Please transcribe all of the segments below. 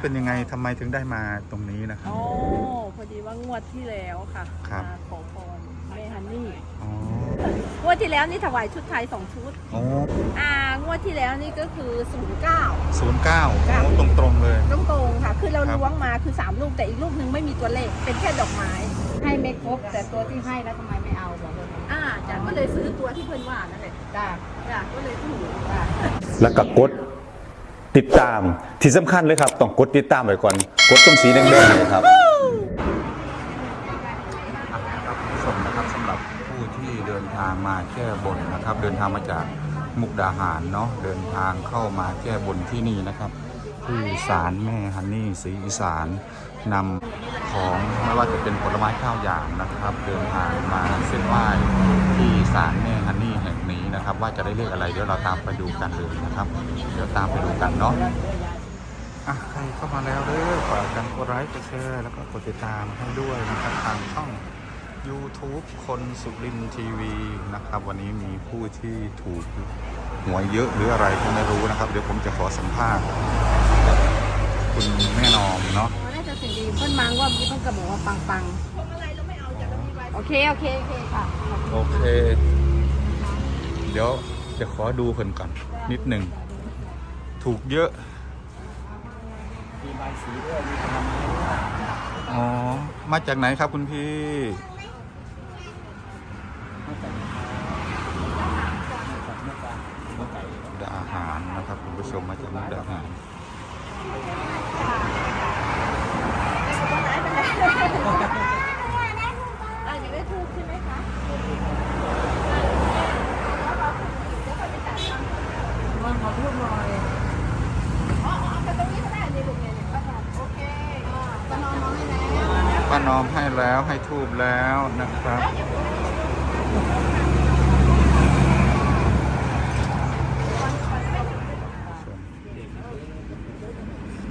เป็นยังไงทำไมถึงได้มาตรงนี้นะครับอ๋อพอดีว่างวดที่แล้วค่ะครับ มาขอพรแม่ฮันนี่อ๋องวดที่แล้วนี่ถวายชุดไทยสองชุดโอ้อ่างวดที่แล้วนี่ก็คือศูนย์เก้า ศูนย์เก้าครับโอ้ตรงตรงๆเลยตรงๆค่ะ คือเราครับ ล้วงมาคือสามลูกแต่อีกลูกหนึงไม่มีตัวเลขเป็นแค่ดอกไม้ ให้ไม่ครบ แต่ตัวที่ให้แล้วทำไมไม่เอาบอกเลยอ่าจ้ะก็เลยซื้อตัวที่เพื่อนว่านั่นแหละจ้าจ้ะก็เลยถูกจ้าแล้วก็กด ติดตามที่สำคัญเลยครับ ต้องกดติดตามไว้ก่อน กดตรงสีแดงๆเลยครับครับผู้ชมนะครับสำหรับผู้ที่เดินทางมาแก้บนนะครับ เดินทางมาจากมุกดาหารเนาะเดินทางเข้ามาแก้บนที่นี่นะครับ ที่ศาลแม่ฮันนี่ศรีอีสานนำของไม่ว่าจะเป็นผลไม้ข้าวอย่างนะครับ เดินทางมาเส้นไหว้ที่ศาลแม่ฮ นนี่แห่งนี้นะครับ ว่าจะได้เลขอะไรเดี๋ยวเราตามไปดูกันเลยนะครับ เดี๋ยวตามไปดูกันเนาะอะใครเข้ามาแล้วเด้อฝากกันกดไลค์กดแชร์แล้วก็กดติดตามให้ด้วยนะครับทางช่อง YouTube คนสุรินทีวีนะครับ วันนี้มีผู้ที่ถูกหวยเยอะหรืออะไรก็ไม่รู้นะครับ เดี๋ยวผมจะขอสัมภาษณ์คุณแม่นอมเนาะน่าจะสิ่งดีเพิ่นมังว่าเมื่อกี้เพิ่นก็บอกว่าปังปังๆโอเค โอเค โอเคค่ะ โอเค เดี๋ยวจะขอดูเพิ่นก่อนนิดหนึ่ง ถูกเยอะ มีใบสีด้วยมีผลไม้ด้วยอ๋อ มาจากไหนครับคุณพี่ มาจากมาจากเมื่อามุกดาหารนะครับคุณผู้ชมมาจากมุกดาหารอาอยากได้ทูบใช่ไหมคะ ว่าขอพูดหน่อยอ๋อเอาไปตรงนี้ก็ได้นี่ลูกเนี่ยเนี่ยโอเคก็นอนน้องให้แล้วป้านอมให้แล้วให้ทูบแล้วนะครับ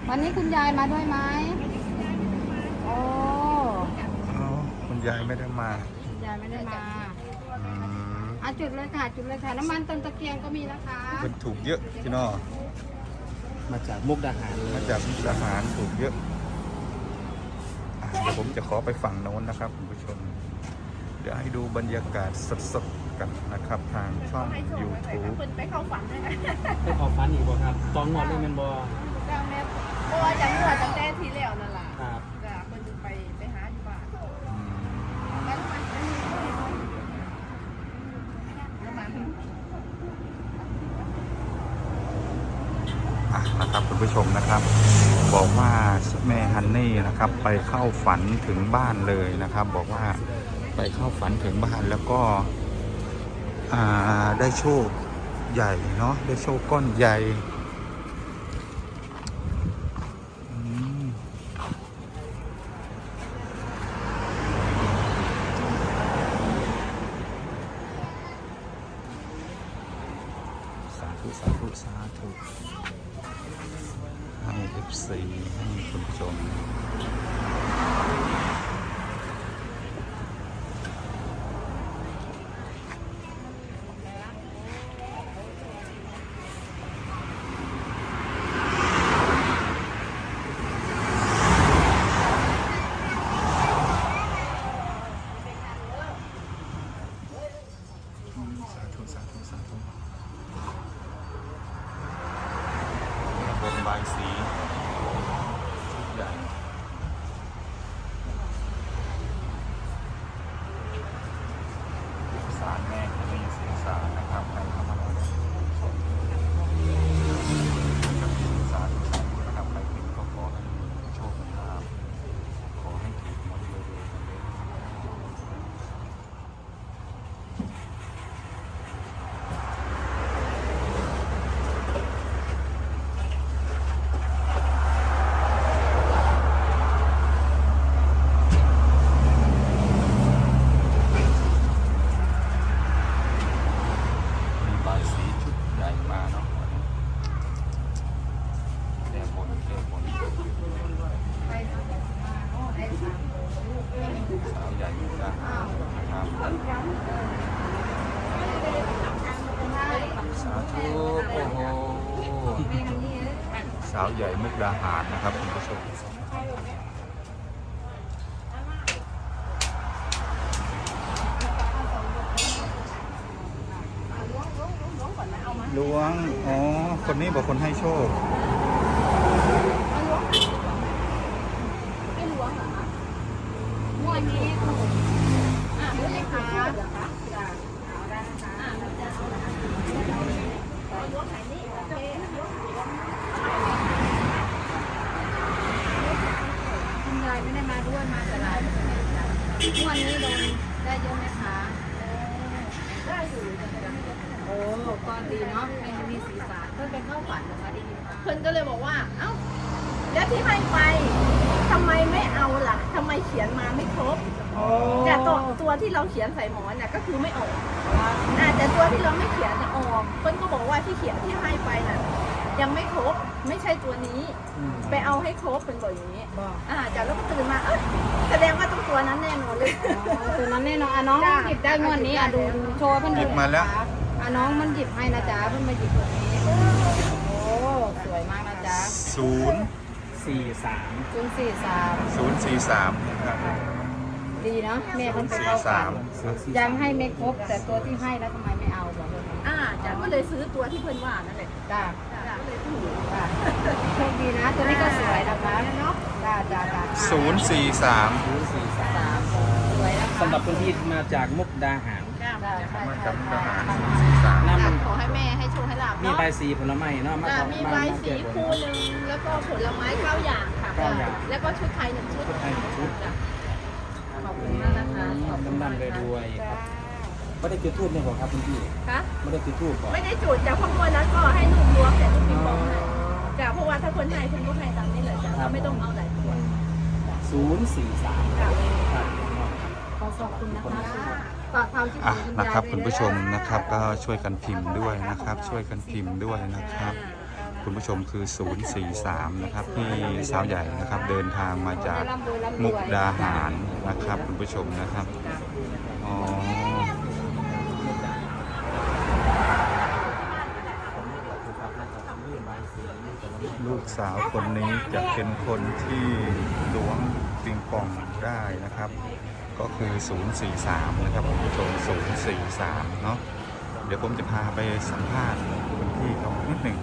วันนี้คุณยายมาด้วยไหมโอ้อ๋อคุณยายไม่ได้มา คุณยายไม่ได้มาอืม อะจุดเลยค่ะจุดเลยค่ะน้ำมันต้นตะเกียงก็มีนะคะเป็นถูกเยอะพี่น้อมาจากมุกดาหารเลยมาจากมุกดาหารถูกเยอะอะเดี๋ยวผมจะขอไปฝั่งโน้นนะครับคุณผู้ชม เดี๋ยวให้ดูบรรยากาศสดๆกันนะครับทางช่องให้โชคให้ YouTube เพิ่นไปเข้าฝันด้วยนะได้ขอฟันอีกบ่ครับตองงวดเลยแมันบ่เจ้าแม่เพราะว่าอย่างหัวตั้งแต่ทีแล้วนั่นล่ะ ครับ จ้ะเพิ่นจะไปไปหาอยู่บ้าน อืม แล้วมันแล้วมัน อะนะครับคุณผู้ชมนะครับ บอกว่าแม่ฮันนี่นะครับ ไปเข้าฝันถึงบ้านเลยนะครับ บอกว่าไปเข้าฝันถึงบ้านแล้วก็ได้โชคใหญ่เนาะได้โชคก้อนใหญ่อืมสาธุสาธุสาธุ สีให้คุณผู้ชม สาธุสาธุสาธุบนบายสีชุดใหญ่สารแม่มีสีสารนะครับให้เข้ามาแล้วสาธุสาธุนะครับใครเป็นก็ขอให้มีโชคมีลาภขอให้ถูกหมดเลย อาวใหญ่มุกดาหารนะครับคุณผู้ชมล้วง อ๋อ คนนี้บอกคนให้โชค ไม่ล้วงเหรอคะงวดนี้อะรู้ไหมคะจ้ะเอาได้นะคะอะแล้วจะเอาอะไรล้วงไหนนี่โอเคคุณยายไม่ได้มาด้วยมาแต่ลายงวดนี้โดนได้เยอะไหมคะได้อยู่โอ้ก็ดีเนาะให้มันมีสี สันเพื่อนไปเข้าฝันเหรอคะได้ยินมาเพื่อนก็เลยบอกว่า เอ้าแล้วที่ให้ไปทำไมไม่เอาล่ะทำไมเขียนมาไม่ครบแต่ตัวตัวที่เราเขียนใส่หมอนน่ะก็คือไม่ออกอ่าแต่ตัวที่เราไม่เขียนน่ะออกเพื่อนก็บอกว่าที่เขียนที่ให้ไปน่ะ ยังไม่ครบไม่ใช่ตัวนี้ ไปเอาให้ครบเป็นบอกอย่างนี้บอกอ่าจากแล้วก็ตื่นมาเอ้ยแสดงว่าต้องตัวนั้นแน่นอนเลยตัวนั้นแน่นอนอะน้องจ้ะหยิบได้งวดนี้อะดูดูโชว์เพื่อนหยิดูบมาแล้วนะคะอะน้องมันหยิบให้นะจ๊ะเพื่อนมาหยิบตัวนี้ โอ้ สวยมากนะจ๊ะศูนย์สี่สามศูนย์สี่สามศูนย์สี่สามนะครับดีเนาะแม่เพิ่นไปสี่เข้าสาฝัมนยังให้ไม่ครบ แต่ตัวที่ให้แล้วทำไมไม่เอาบอกเพื่อนอ่าจากก็เลยซื้อตัวที่เพื่อนว่านั่นแหละจ้าจ้ะก็เลยถูกจ้าโชคดีนะ ตัวนี้ก็สวยนะคะเนาะจ้าจ้าจ้าศูนย์สี่สามศูนย์สี่สามสามสวยนะคะสำหรับคนที่มาจากมุกดาหารจ้ะจ้าใช่ มาจากทใช่หารสี่สามนำขอให้แม่ให้โชคให้ลาบมีเนาะใบสีผลไม้เนาะมาอ่าทำมีใบมาสีแก้บน คู่หนึ่งแล้วก็ผลไม้เก้าอย่างค่ะเก้าอย่างแล้วก็ชุดไทยหนึ่งชุดชุดไทยหนึ่งชุด จ้ะขอบคุณมากนะคะขอบคุณมากดำๆรวยๆครับไม่ได้จุดทูบเนี่ยบอกครับคุณพี่คะไม่ได้จุดทูบก่อนไม่ได้จุดจากข้างบนนั้นก็ให้ลูกล้วงแต่ลูกปิงปองให้จ้ะเพราะว่าถ้าคนให้คนก็ให้ตามนี้เลยจ้ะเราไม่ต้องเอาหลายตัวศูนย์สี่สามครับขอขอบคุณนะคะ ฝากความคิดอะถึงคุณนะยายครับด้วยคุณผู้ชมนะครับก็ช่วยกันพิมพ์ด้วยนะครับ ช่วยกันพิมพ์ด้วยนะครับ คุณผู้ชมคือ 043 นะครับที่สาวใหญ่นะครับ เดินทางมาจากมุกดาหารนะครับ คุณผู้ชมนะครับอ๋อลูกสาวคนนี้จะเป็นคนที่ล้วงปิงปองได้นะครับ ก็คือ 043 นะครับคุณผู้ชม 043 เนาะเดี๋ยวผมจะพาไปสัมภาษณ์คุณพี่เขานิดหนึ่ง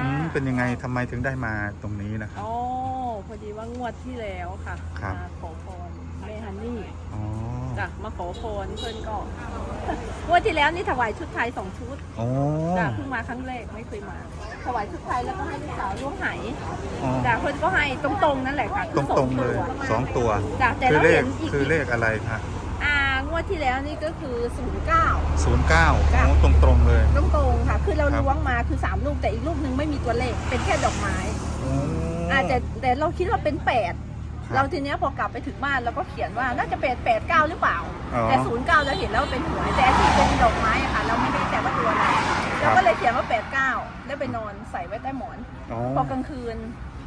อืมเป็นยังไงทำไมถึงได้มาตรงนี้นะครับ อ๋อพอดีว่างวดที่แล้วค่ะครับ มาขอพรแม่ฮันนี่อ๋อ จ้ะมาขอพรเพื่อนก็ งวดที่แล้วนี่ถวายชุดไทยสองชุดโอ้จ้ะเพิ่งมาครั้งแรกไม่เคยมา ถวายชุดไทยแล้วก็ให้ลูกสาวล่วงไหอ๋อจ้ะเพื่อนก็ให้ตรงๆนั่นแหละค่ะตรงตรงๆเลยสองตัว จ้ะแต่คือเราเลเห็ขนอีกคือเลขอะไรคะอ่างวดที่แล้วนี่ก็คือศูนย์เก้า ศูนย์เก้าจ้ะโอ้ตรงตรงๆเลยตรงๆค่ะ คือเราครับ ล้วงมาคือสามลูกแต่อีกลูกหนึงไม่มีตัวเลขเป็นแค่ดอกไม้ โอ้ อ่าแต่แต่เราคิดว่าเป็นแปด ครับเราทีเนี้ยพอกลับไปถึงบ้านเราก็เขียนว่าน่าจะเป็นแปดเก้าหรือเปล่า อ๋อ แต่ศูนย์เก้าเราเห็นแล้วว่าเป็นหวยแต่อันที่เป็นดอกไม้อะค่ะ เราไม่ได้แต่ว่าตัวอะไรเราก็เลยเขียนว่าแปดเก้าแล้วไปนอนใส่ไว้ใต้หมอน อ๋อ พอกลางคืน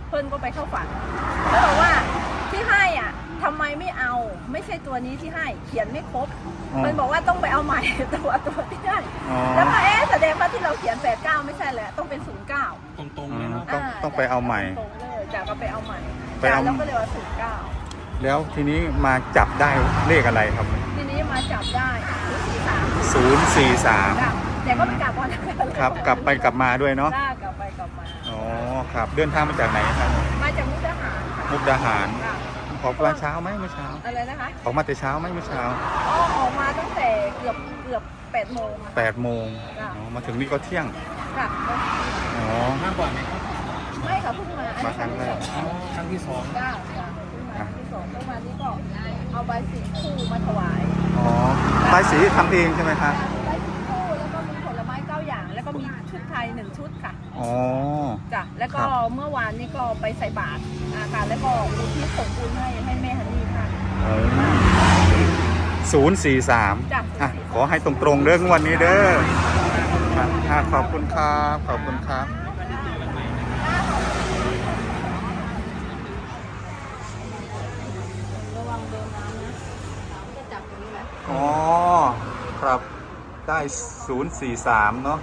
เพื่อนก็ไปเข้าฝันแล้วบอกว่าที่ให้อะทำไมไม่เอา ไม่ใช่ตัวนี้ที่ให้ เขียนไม่ครบอ๋อ เพื่อนบอกว่าต้องไปเอาใหม่ ตัวตัวที่ให้อ๋อแล้วก็เอ๊ะแสดงว่าที่เราเขียนแปดเก้าไม่ใช่แหละต้องเป็นศูนย์เก้าตรงๆเลยเนาะ ต้องต้องไปเอาใหม่ ตรงเลยจากก็ไปเอาใหม่ ไปเอาจากแล้วก็เลยว่าศูนย์เก้าแล้วทีนี้มาจับได้เลขอะไรครับ ทีนี้มาจับได้สี่สามศูนย์สี่สามแต่ก็ไม่กลับวันนั้นครับกลับไปกลับมาด้วยเนาะได้กลับไปกลับมาอ๋อครับเดินทางมาจากไหนครับมาจากมุกดาหารค่ะมุกดาหารค่ะออกมาเช้าไหมเมื่อเช้าอะไรนะคะออกมาแต่เช้าไหมเมื่อเช้าอ๋อออกมาตั้งแต่เกือบเกือบแปดโมงอะแปดโมงจ้ะอ๋อมาถึงนี่ก็เที่ยงค่ะอ๋อมาบ่อยไหม ครับไม่ค่ะเพิ่งมามาครั้งแรกอ๋อครั้งที่สองจ้าจ้าเพิ่งมาที่สองเมื่อวานนี้ก็เอาใบสีคู่มาถวายอ๋อใบายสีทำเองใช่ไหมครับใบสีคู่แล้วก็มีผลไม้เก้าอย่าง แล้วก็มีชุดไทยหนึ่งชุดค่ะอ๋อ จ้ะแล้วก็ครับ เมื่อวานนี้ก็ไปใส่บาตรอาค่ะแล้วก็อุทิศส่งบุญให้ให้แม่ฮันนี่ค่ะ ศูนย์สี่สามจ้ะ อะขอให้ตรงๆเรื่องวันนี้เด้อครับอะขอบคุณครับ ขอบคุณครับ ระวังโดนน้ำนะจะจับตรงนี้แหละ อ๋อ ครับ ได้ศูนย์สี่สามเนาะ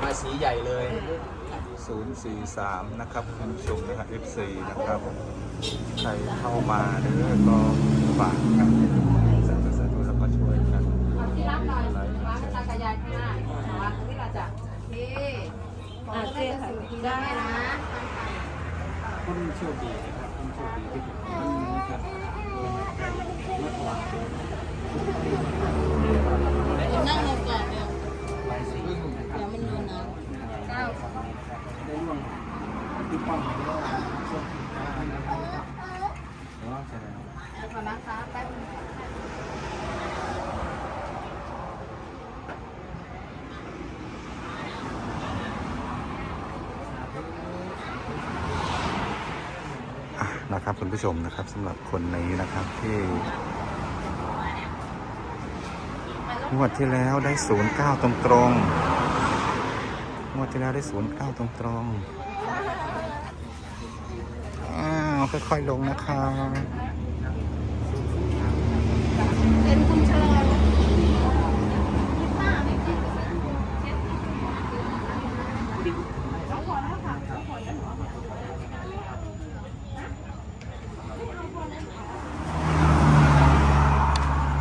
ใบสีใหญ่เลยเ043 นะครับคุณผู้ชมนะครับ FC นะครับ ใครเข้ามาเด้อก็ฝากกันสาธุสาธุแล้วก็ช่วยกันที่รับหน่อยร้านตากระยายข้างหน้าร้านที่เราจะโอเคขอให้ได้สูตรได้นะคนโชคดีนะครับคนโชคดีที่ถูกนะครับมาถวาย ที่ป้อมให้ได้ช่วงที่ห้านะครับเนาะแสดงขอนะคะแป๊บนึงอะนะครับคุณผู้ชมนะครับสำหรับคนนี้นะครับที่งวดที่แล้วได้09ตรงตรงงวดที่แล้วได้09ตรงตรง ค่อยๆลงนะคะ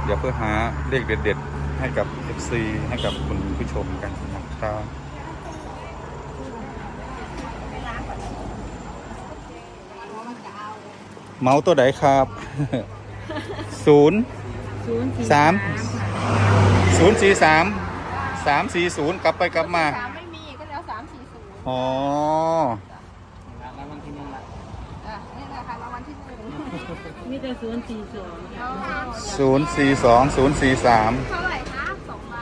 เดี๋ยวเพื่อหาเลขเด็ดๆ ให้กับ FC ให้กับคุณผู้ชมกันนะครับ เมาส์ตัวไหนครับศูนย์สามศูนย์สี่สามสามสี่ศูนย์กลับไปกลับมาสามไม่มีก็แล้วสามสี่ศูนย์อ๋อรางวัลที่หนึ่งละอะนี่แหละค่ะรางวัลที่หนึ่งมีแต่ศูนย์สี่สองเอามาศูนย์สี่สองศูนย์สี่สามเท่าไหร่คะสองใบ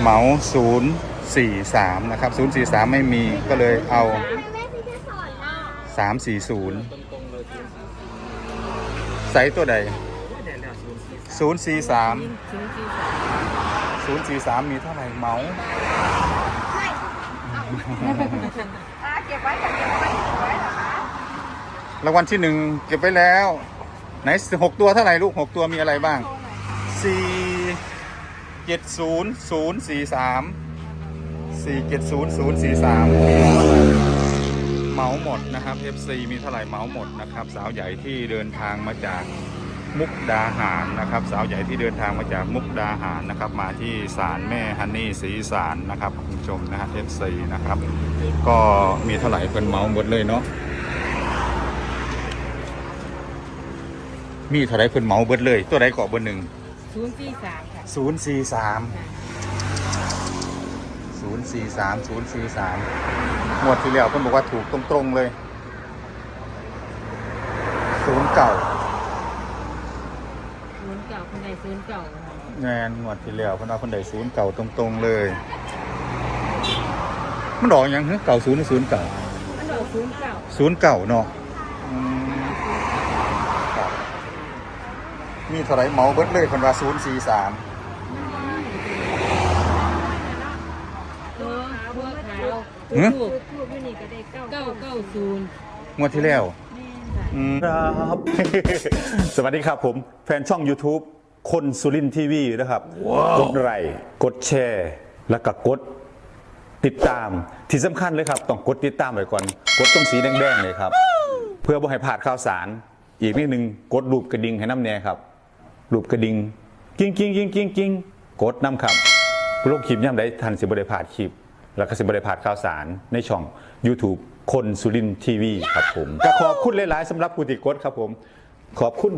เหมาศูนย์ สี่สามนะครับศูนย์สี่สามไม่มีก็เลยเอาสามสี่ศูนย์ตรงๆเลยคือไซส์ตัวใดได้แล้วศูนย์สี่ศูนย์สี่สามศูนย์สี่สามมีเท่าไหร่เหมาอะเก็บไว้ค่ะเก็บไว้เก็บไว้เหรอคะรางวัลที่หนึ่งเก็บไว้แล้ว ไหนหกตัวเท่าไหร่ลูกหกตัวมีอะไรบ้าง สี่เจ็ดศูนย์ศูนย์สี่สาม สี่เจ็ดศูนย์ศูนย์สี่สามเหมาหมดนะครับ FC มีเท่าไหร่เหมาหมดนะครับ สาวใหญ่ที่เดินทางมาจากมุกดาหารนะครับ สาวใหญ่ที่เดินทางมาจากมุกดาหารนะครับ มาที่ศาลแม่ฮันนี่ศรีสารนะครับคุณผู้ชมนะฮะ FC นะครับ ก็มีเท่าไหร่เป็นเหมาหมดเลยเนาะมีเท่าไรเพิ่นเหมาเบิดเลย ตัวใดเกาะเบอร์หนึ่งศูนย์สี่สามค่ะศูน ย์สี่สามศูนย์สี่สามศูนย์สี่สามหมวดที่แล้วเพิ่นบอกว่าถูกตรงๆเลยศูนย์เก่าศูนย์เก่าคนใดศูนย์เก่าแงนหมวดที่แล้วเพิ่นว่าเพิ่นได้ศูนย์เก่าตรงๆเลย มันดอกหยังฮะเก่าศูนย์หรือศูนย์เก่าอันดอกศูนย์เก่าศูนย์เก่าเนาะอืมครับมีเท่าไรเหมาเบิดเลยเพิ่นว่าศูนย์สี่สาม เออบัวขาวหึทูบทูบไม่นี่ก็ได้เก้าเก้าเก้าศูนย์งวดที่แล้ว แม่นค่ะอืมครับ สวัสดีครับผม แฟนช่อง YouTube คนสุรินทีวีนะครับ กดไลค์กดแชร์ แล้วก็กดติดตามที่สำคัญเลยครับ ต้องกดติดตามไว้ก่อน กดตรงสีแดงๆเลยครับ เพื่อบ่ให้พลาดข่าวสาร อีกนิดนึงกดรูปกระดิ่งให้น้ำแน่ครับ รูปกระดิ่งกิ้งกิ้งกิ้งกิ้งกิ้งกดน้ำครับโลกคลิปย่ำได้ทันสิบริพลาดคลิป แล้วก็สิบริพลาดข่าวสารในช่อง YouTube คนสุรินทีวีครับผมก็ขอบคุณหลาย ๆสำหรับผู้ติดกดครับผม ขอบคุณ